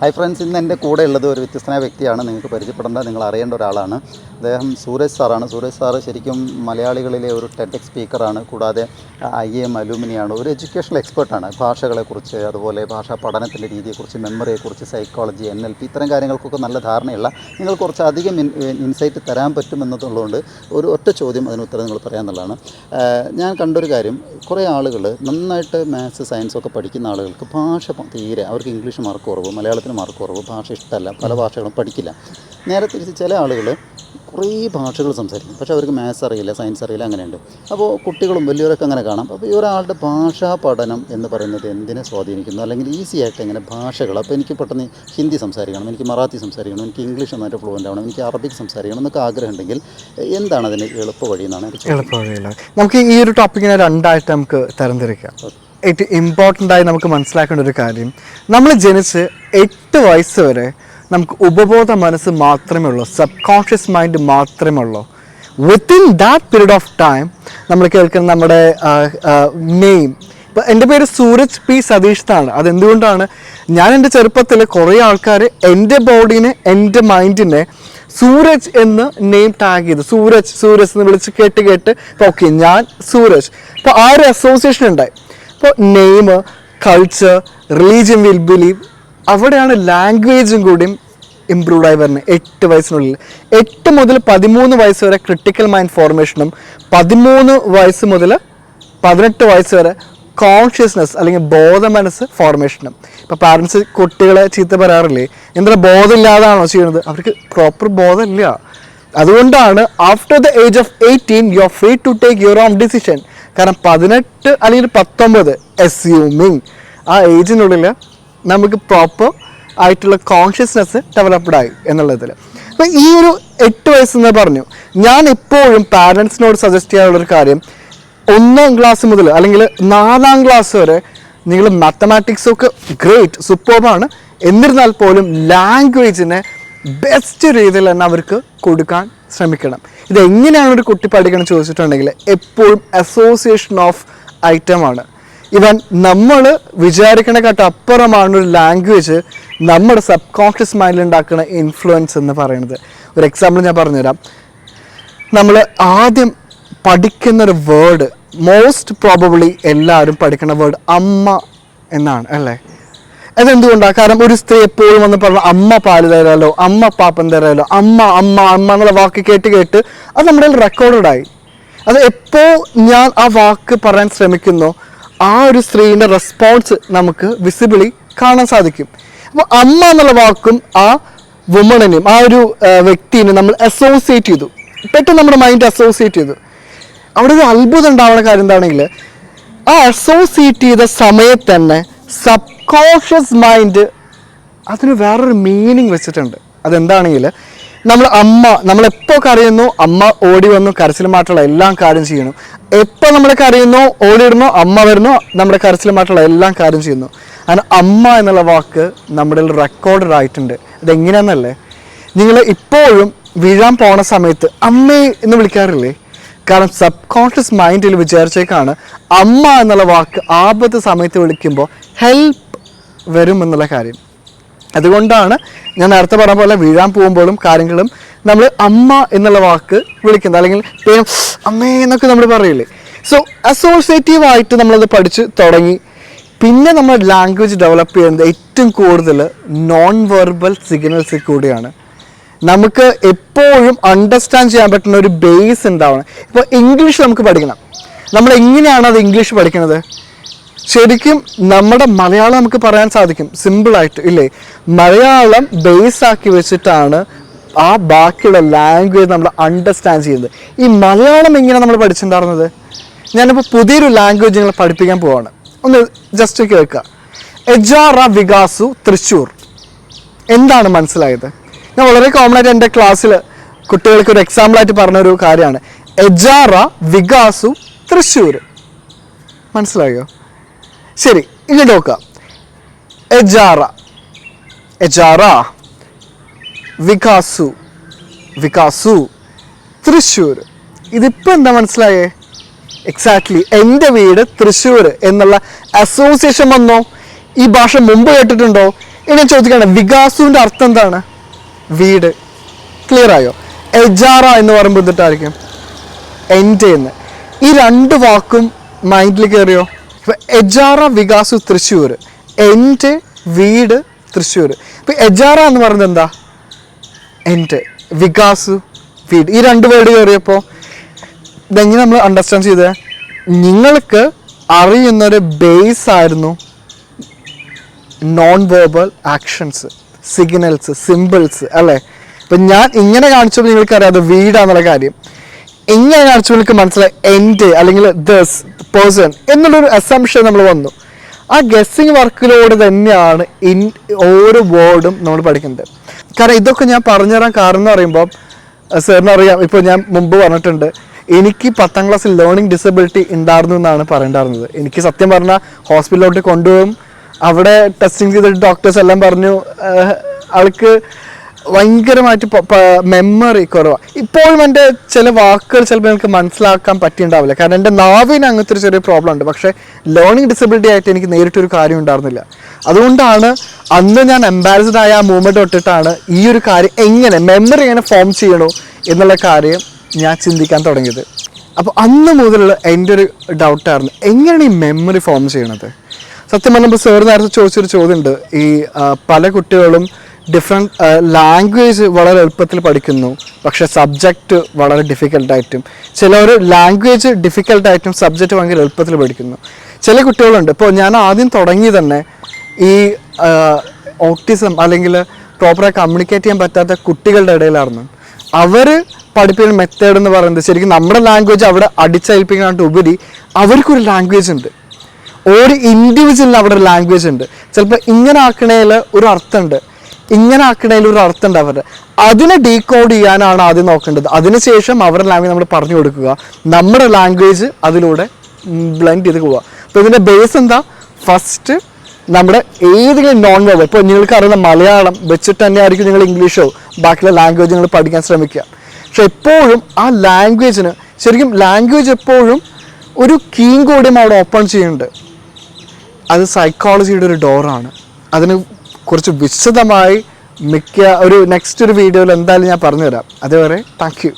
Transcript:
Hi friends ഇന്ന് എന്റെ കൂടെ ഉള്ളത് ഒരു വ്യത്യസ്തനായ വ്യക്തിയാണ്. നിങ്ങൾക്ക് പരിചയപ്പെടേണ്ട നിങ്ങൾ അറിയേണ്ട ഒരാളാണ്. അദ്ദേഹം സൂരജ് സാറാണ് സൂരജ് സാറ് ശരിക്കും മലയാളികളിലെ ഒരു ടെഡെക് സ്പീക്കറാണ് കൂടാതെ ഐ എം അലൂമിനിയാണ് ഒരു എഡ്യൂക്കേഷണൽ എക്സ്പേർട്ടാണ് ഭാഷകളെക്കുറിച്ച് അതുപോലെ ഭാഷാ പഠനത്തിന്റെ രീതിയെക്കുറിച്ച് മെമ്മറിയെക്കുറിച്ച് സൈക്കോളജി എൻ എൽ പി ഇത്തരം കാര്യങ്ങൾക്കൊക്കെ നല്ല ധാരണയുള്ള നിങ്ങൾ കുറച്ച് അധികം ഇൻസൈറ്റ് തരാൻ പറ്റുമെന്നതുള്ളതുകൊണ്ട് ഒരു ഒറ്റ ചോദ്യം അതിന് ഉത്തരം നിങ്ങൾ പറയാമെന്നുള്ളതാണ് ഞാൻ കണ്ടൊരു കാര്യം. കുറേ ആളുകൾ നന്നായിട്ട് മാത്സ് സയൻസ് ഒക്കെ പഠിക്കുന്ന ആളുകൾക്ക് ഭാഷ തീരെ അവർക്ക് ഇംഗ്ലീഷ് മാർക്ക് കുറവ് മലയാളത്തിന് മാർക്ക് കുറവ് ഭാഷ ഇഷ്ടമല്ല പല ഭാഷകളും പഠിക്കില്ല. നേരെ തിരിച്ച് ചില ആളുകൾ കുറേ ഭാഷകൾ സംസാരിക്കും. പക്ഷെ അവർക്ക് മാത്സ് അറിയില്ല സയൻസ് അറിയില്ല അങ്ങനെയുണ്ട്. അപ്പോൾ കുട്ടികളും വലിയവരൊക്കെ അങ്ങനെ കാണാം. അപ്പോൾ ഈ ഒരാളുടെ ഭാഷാ പഠനം എന്ന് പറയുന്നത് എന്തിനെ സ്വാധീനിക്കുന്നു? അല്ലെങ്കിൽ ഈസി ആയിട്ട് എങ്ങനെ ഭാഷകൾ അപ്പോൾ എനിക്ക് പെട്ടെന്ന് ഹിന്ദി സംസാരിക്കണം എനിക്ക് മറാത്തി സംസാരിക്കണം എനിക്ക് ഇംഗ്ലീഷ് നന്നായിട്ട് ഫ്ലുവന്റ് ആവണം എനിക്ക് അറബിക് സംസാരിക്കണം എന്നൊക്കെ ആഗ്രഹം ഉണ്ടെങ്കിൽ എന്താണ് അതിന് എളുപ്പ വഴി എന്നാണ് എളുപ്പ ചോദ്യം നമുക്ക് ഈ ഒരു ടോപ്പിക്കിനെ രണ്ടായിട്ട് നമുക്ക് തരംതിരിക്കാം. ഏറ്റവും ഇമ്പോർട്ടന്റ് ആയി നമുക്ക് മനസ്സിലാക്കേണ്ട ഒരു കാര്യം. നമ്മൾ ജനിച്ച് എട്ട് വയസ്സ് വരെ നമുക്ക് ഉപബോധ മനസ്സ് മാത്രമേ ഉള്ളൂ സബ് കോൺഷ്യസ് മൈൻഡ് മാത്രമേ ഉള്ളൂ. Within that period of time നമ്മൾ കേൾക്കുന്ന നമ്മുടെ നെയിം ഇപ്പം എന്റെ പേര് സൂരജ് പി സതീഷ് എന്നാണ്. അതെന്തുകൊണ്ടാണ്? ഞാൻ എന്റെ ചെറുപ്പത്തിൽ കുറേ ആൾക്കാർ എന്റെ ബോഡീനെ എന്റെ മൈൻഡിനെ സൂരജ് എന്ന് നെയിം ടാഗ് ചെയ്തു. സൂരജ് സൂരജ് എന്ന് വിളിച്ച് കേട്ട് കേട്ട്. ഓക്കെ ഞാൻ സൂരജ്. അപ്പോൾ ആ ഒരു അസോസിയേഷൻ ഉണ്ടായി. അപ്പോൾ name culture religion will believe അവിടെയാണ് ലാംഗ്വേജും കൂടിയും ഇമ്പ്രൂവ് ആയി വരുന്നത്. എട്ട് വയസ്സിനുള്ളിൽ. എട്ട് മുതൽ പതിമൂന്ന് വയസ്സ് വരെ ക്രിട്ടിക്കൽ മൈൻഡ് ഫോർമേഷനും പതിമൂന്ന് വയസ്സ് മുതൽ പതിനെട്ട് വയസ്സ് വരെ കോൺഷ്യസ്നെസ് അല്ലെങ്കിൽ ബോധ മനസ്സ് ഫോർമേഷനും ഇപ്പോൾ പാരൻസ് കുട്ടികളെ ചീത്ത പറയാറില്ലേ? എന്താ ബോധമില്ലാതാണോ ചെയ്യുന്നത്? അവർക്ക് പ്രോപ്പർ ബോധമില്ല. അതുകൊണ്ടാണ് after the age of eighteen you are free to take your own decision കാരണം പതിനെട്ട് അല്ലെങ്കിൽ പത്തൊമ്പത് എസ്യൂമിങ് ആ ഏജിനുള്ളിൽ നമുക്ക് പ്രോപ്പർ ആയിട്ടുള്ള കോൺഷ്യസ്നെസ് ഡെവലപ്ഡ് ആയി എന്നുള്ളതിൽ അപ്പോൾ ഈ ഒരു എട്ട് വയസ്സെന്ന് പറഞ്ഞു ഞാൻ എപ്പോഴും പാരൻസിനോട് സജസ്റ്റ് ചെയ്യാനുള്ളൊരു കാര്യം ഒന്നാം ക്ലാസ് മുതൽ അല്ലെങ്കിൽ നാലാം ക്ലാസ് വരെ നിങ്ങൾ മാത്തമാറ്റിക്സൊക്കെ ഗ്രേറ്റ് സൂപ്പർബാണ് എന്നിരുന്നാൽ പോലും ലാംഗ്വേജിനെ ബെസ്റ്റ് രീതിയിൽ തന്നെ അവർക്ക് കൊടുക്കാൻ ശ്രമിക്കണം. ഇത് എങ്ങനെയാണ് ഒരു കുട്ടി പഠിക്കണം ചോദിച്ചിട്ടുണ്ടെങ്കിൽ എപ്പോഴും അസോസിയേഷൻ ഓഫ് ഐറ്റമാണ് ഇവൻ നമ്മൾ വിചാരിക്കണ അപ്പുറമാണ് ഒരു ലാംഗ്വേജ് നമ്മുടെ സബ് കോൺഷ്യസ് മൈൻഡിൽ ഉണ്ടാക്കുന്ന ഇൻഫ്ലുവൻസ് എന്ന് പറയുന്നത്. ഒരു എക്സാമ്പിൾ ഞാൻ പറഞ്ഞുതരാം. നമ്മൾ ആദ്യം പഠിക്കുന്ന ഒരു വേർഡ് മോസ്റ്റ് പ്രോബബ്ലി എല്ലാവരും പഠിക്കുന്ന വേർഡ് അമ്മ എന്നാണ് അല്ലേ? അതെന്തുകൊണ്ടാണ് കാരണം ഒരു സ്ത്രീ എപ്പോഴും വന്ന് പറഞ്ഞു അമ്മ പാൽ തരാലോ അമ്മ പാപ്പൻ തരാലോ അമ്മ അമ്മ അമ്മ എന്നുള്ള വാക്ക് കേട്ട് കേട്ട് അത് നമ്മുടെ റെക്കോർഡഡ് ആയി. അത് എപ്പോ ഞാൻ ആ വാക്ക് പറയാൻ ശ്രമിക്കുന്നോ ആ ഒരു സ്ത്രീയുടെ റെസ്പോൺസ് നമുക്ക് വിസിബിളി കാണാൻ സാധിക്കും. അപ്പോൾ അമ്മ എന്നുള്ള വാക്കും ആ വുമണിനെയും ആ ഒരു വ്യക്തിനെയും വ്യക്തിനെ നമ്മൾ അസോസിയേറ്റ് ചെയ്തു. പെട്ടെന്ന് നമ്മുടെ മൈൻഡ് അസോസിയേറ്റ് ചെയ്തു. അവിടെ ഒരു അത്ഭുതം ഉണ്ടാവുന്ന കാര്യം എന്താണെങ്കിൽ ആ അസോസിയേറ്റ് ചെയ്ത സമയത്ത് തന്നെ സബ് കോൺഷ്യസ് മൈൻഡ് അതിന് വേറൊരു മീനിങ് വെച്ചിട്ടുണ്ട്. അതെന്താണെങ്കിൽ നമ്മൾ അമ്മ നമ്മൾ എപ്പോൾ കരയുന്നു അമ്മ ഓടി വന്നു കരച്ചിൽ എല്ലാം കാര്യം ചെയ്യുന്നു. എപ്പോൾ നമ്മൾ കരയുന്നു ഓടിയിടുന്നു അമ്മ വരുന്നു നമ്മുടെ കരച്ചിൽ മാറ്റുള്ള എല്ലാം കാര്യം ചെയ്യുന്നു. അങ്ങനെ അമ്മ എന്നുള്ള വാക്ക് നമ്മുടെ റെക്കോർഡഡ് ആയിട്ടുണ്ട്. അതെങ്ങനെയാണെന്നല്ലേ? നിങ്ങൾ ഇപ്പോഴും വീഴാൻ പോണ സമയത്ത് അമ്മേ എന്ന് വിളിക്കാറില്ലേ? കാരണം സബ് കോൺഷ്യസ് മൈൻഡിൽ വിചാരിച്ചേക്കാണ് അമ്മ എന്നുള്ള വാക്ക് ആപത്ത് സമയത്ത് വിളിക്കുമ്പോൾ ഹെൽപ്പ് വരും എന്നുള്ള കാര്യം. അതുകൊണ്ടാണ് ഞാൻ നേരത്തെ പറഞ്ഞ പോലെ വീഴാൻ പോകുമ്പോഴും കാര്യങ്ങളും നമ്മൾ അമ്മ എന്നുള്ള വാക്ക് വിളിക്കുന്നത്. അല്ലെങ്കിൽ അമ്മേ എന്നൊക്കെ നമ്മൾ പറയില്ലേ. സോ അസോസിയേറ്റീവായിട്ട് നമ്മളത് പഠിച്ച് തുടങ്ങി. പിന്നെ നമ്മൾ ലാംഗ്വേജ് ഡെവലപ്പ് ചെയ്യുന്നത് ഏറ്റവും കൂടുതൽ നോൺ വെർബൽ സിഗ്നൽസിൽ കൂടിയാണ്. നമുക്ക് എപ്പോഴും അണ്ടർസ്റ്റാൻഡ് ചെയ്യാൻ പറ്റുന്ന ഒരു ബേസ് ഉണ്ടാവണം. ഇപ്പോൾ ഇംഗ്ലീഷ് നമുക്ക് പഠിക്കണം. നമ്മൾ എങ്ങനെയാണ് അത് ഇംഗ്ലീഷ് പഠിക്കുന്നത്? ശരിക്കും നമ്മുടെ മലയാളം നമുക്ക് പറയാൻ സാധിക്കും. സിമ്പിളായിട്ട് ഇല്ലേ? മലയാളം ബേസ് ആക്കി വെച്ചിട്ടാണ് ആ ബാക്കിയുള്ള ലാംഗ്വേജ് നമ്മൾ അണ്ടർസ്റ്റാൻഡ് ചെയ്യുന്നത്. ഈ മലയാളം എങ്ങനെ നമ്മൾ പഠിച്ചിട്ടുണ്ടായിരുന്നത്? ഞാനിപ്പോൾ പുതിയൊരു ലാംഗ്വേജ് നിങ്ങളെ പഠിപ്പിക്കാൻ പോവാണ്. ഒന്ന് ജസ്റ്റ് കേൾക്കുക. എജാറ വികാസു തൃശ്ശൂർ എന്താണ് മനസ്സിലായത്? ഞാൻ വളരെ കോമൺ ആയിട്ട് എന്റെ ക്ലാസ്സിൽ കുട്ടികൾക്ക് ഒരു എക്സാമ്പിൾ ആയിട്ട് പറഞ്ഞ ഒരു കാര്യമാണ്. എജാറ വികാസു തൃശ്ശൂർ മനസ്സിലായോ? ശരി ഇങ്ങോട്ട് നോക്കാം എജാറ. എജാറ. വികാസു. വികാസു. തൃശ്ശൂർ. ഇതിപ്പോൾ എന്താ മനസ്സിലായേ? എക്സാക്ട്ലി എന്റെ വീട് തൃശ്ശൂർ എന്നുള്ള അസോസിയേഷൻ വന്നോ? ഈ ഭാഷ മുമ്പ് കേട്ടിട്ടുണ്ടോ? ഇനി ചോദിക്കുകയാണ് വികാസുവിന്റെ അർത്ഥം എന്താണ്? വീട്. ക്ലിയർ ആയോ? എജാറ എന്ന് പറയുമ്പോൾ എന്തിട്ടായിരിക്കും എന്റെ എന്ന്. ഈ രണ്ട് വാക്കും മൈൻഡിൽ കയറിയോ എജാറ വികാസ് തൃശ്ശൂർ എന്റെ വീട് തൃശ്ശൂർ ഇപ്പൊ എജാറ എന്ന് പറയുന്നത് എന്താ? എന്റെ വികാസ് വീട്. ഈ രണ്ട് വേർഡ് കയറിയപ്പോൾ ഇതെങ്ങനെ നമ്മൾ അണ്ടർസ്റ്റാൻഡ് ചെയ്തത് നിങ്ങൾക്ക് അറിയുന്നൊരു ബേസ് ആയിരുന്നു non verbal actions signals symbols അല്ലേ? ഇപ്പം ഞാൻ ഇങ്ങനെ കാണിച്ചപ്പോൾ നിങ്ങൾക്ക് അറിയാം അത് വീടാന്നുള്ള കാര്യം. ഇങ്ങനെ കാണിച്ചപ്പോൾ നിങ്ങൾക്ക് മനസ്സിലായി എന്റെ അല്ലെങ്കിൽ ദസ് പേഴ്സൺ എന്നുള്ളൊരു അസംഷൻ നമ്മൾ വന്നു. ആ ഗസ്സിങ് വർക്കിലൂടെ തന്നെയാണ് ഇൻ ഓരോ വേർഡും നമ്മൾ പഠിക്കുന്നത്. കാരണം ഇതൊക്കെ ഞാൻ പറഞ്ഞുതരാൻ കാരണം എന്ന് പറയുമ്പോൾ സാറിന് അറിയാം. ഇപ്പോൾ ഞാൻ മുമ്പ് പറഞ്ഞിട്ടുണ്ട് എനിക്ക് പത്താം ക്ലാസ്സിൽ ലേണിംഗ് ഡിസബിലിറ്റി ഉണ്ടായിരുന്നു എന്നാണ് പറയേണ്ടായിരുന്നത്. എനിക്ക് സത്യം പറഞ്ഞാൽ ഹോസ്പിറ്റലിലോട്ട് കൊണ്ടുപോകും. അവിടെ ടെസ്റ്റിംഗ് ചെയ്തിട്ട് ഡോക്ടേഴ്സ് എല്ലാം പറഞ്ഞു ആൾക്ക് ഭയങ്കരമായിട്ട് മെമ്മറി കുറവാണ് ഇപ്പോഴും എന്റെ ചില വാക്കുകൾ ചിലപ്പോൾ എനിക്ക് മനസ്സിലാക്കാൻ പറ്റിയിട്ടുണ്ടാവില്ല. കാരണം എന്റെ നാവിന് അങ്ങനത്തെ ഒരു ചെറിയ പ്രോബ്ലം ഉണ്ട്. പക്ഷേ ലേണിംഗ് ഡിസബിലിറ്റി ആയിട്ട് എനിക്ക് നേരിട്ടൊരു കാര്യം ഉണ്ടായിരുന്നില്ല. അതുകൊണ്ടാണ് അന്ന് ഞാൻ എംബാരസ്ഡ് ആയ ആ മൂമെന്റ് തൊട്ടിട്ടാണ് ഈ ഒരു കാര്യം എങ്ങനെ മെമ്മറി എങ്ങനെ ഫോം ചെയ്യണോ എന്നുള്ള കാര്യം ഞാൻ ചിന്തിക്കാൻ തുടങ്ങിയത്. അപ്പോൾ അന്ന് മുതലുള്ള എന്റെ ഒരു ഡൗട്ടായിരുന്നു എങ്ങനെയാണ് ഈ മെമ്മറി ഫോം ചെയ്യണത്? സത്യം പറഞ്ഞപ്പോൾ സാർ നേരത്തെ ചോദിച്ചൊരു ചോദ്യമുണ്ട്. ഈ പല കുട്ടികളും ഡിഫറെന്റ് ലാംഗ്വേജ് വളരെ എളുപ്പത്തിൽ പഠിക്കുന്നു. പക്ഷെ സബ്ജക്റ്റ് വളരെ ഡിഫിക്കൽട്ടായിട്ടും ചിലർ ലാംഗ്വേജ് ഡിഫിക്കൽട്ടായിട്ടും സബ്ജക്റ്റ് ഭയങ്കര എളുപ്പത്തിൽ പഠിക്കുന്നു. ചില കുട്ടികളുണ്ട്. ഇപ്പോൾ ഞാൻ ആദ്യം തുടങ്ങി തന്നെ ഈ ഓട്ടിസം അല്ലെങ്കിൽ പ്രോപ്പറായി കമ്മ്യൂണിക്കേറ്റ് ചെയ്യാൻ പറ്റാത്ത കുട്ടികളുടെ ഇടയിലായിരുന്നു. അവർ പഠിപ്പിക്കുന്ന മെത്തേഡ് എന്ന് പറയുന്നത് ശരിക്കും നമ്മുടെ ലാംഗ്വേജ് അവിടെ അടിച്ചേൽപ്പിക്കാനായിട്ട് ഉപരി അവർക്കൊരു ലാംഗ്വേജ് ഉണ്ട്. ഓരോ ഇൻഡിവിജ്വലിന് അവിടെ ഒരു ലാംഗ്വേജ് ഉണ്ട്. ചിലപ്പോൾ ഇങ്ങനെ ആക്കണേൽ ഒരു അർത്ഥമുണ്ട്. ഇങ്ങനെ ആക്കണേൽ ഒരു അർത്ഥം ഉണ്ടാവരുത് അതിനെ ഡീകോഡ് ചെയ്യാനാണ് ആദ്യം നോക്കേണ്ടത്. അതിനുശേഷം അവരുടെ ലാംഗ്വേജ് നമ്മൾ പറഞ്ഞു കൊടുക്കുക. നമ്മുടെ ലാംഗ്വേജ് അതിലൂടെ ബ്ലെൻഡ് ചെയ്ത് പോവുക. അപ്പോൾ ഇതിന്റെ ബേസ് എന്താ? ഫസ്റ്റ് നമ്മുടെ ഏതെങ്കിലും നോൺ വെർബൽ ഇപ്പോൾ നിങ്ങൾക്ക് അറിയുന്ന മലയാളം വെച്ചിട്ട് തന്നെ ആയിരിക്കും നിങ്ങൾ ഇംഗ്ലീഷോ ബാക്കിയുള്ള ലാംഗ്വേജ് നിങ്ങൾ പഠിക്കാൻ ശ്രമിക്കുക. പക്ഷെ എപ്പോഴും ആ ലാംഗ്വേജിന് ശരിക്കും ലാംഗ്വേജ് എപ്പോഴും ഒരു കീം കൂടിയും അവിടെ ഓപ്പൺ ചെയ്യുന്നുണ്ട്. അത് സൈക്കോളജിയുടെ ഒരു ഡോറാണ് അതിന് കുറച്ച് വിശദമായി മിക്ക ഒരു നെക്സ്റ്റ് ഒരു വീഡിയോയിൽ എന്തായാലും ഞാൻ പറഞ്ഞുതരാം. അതേപോലെ താങ്ക് യു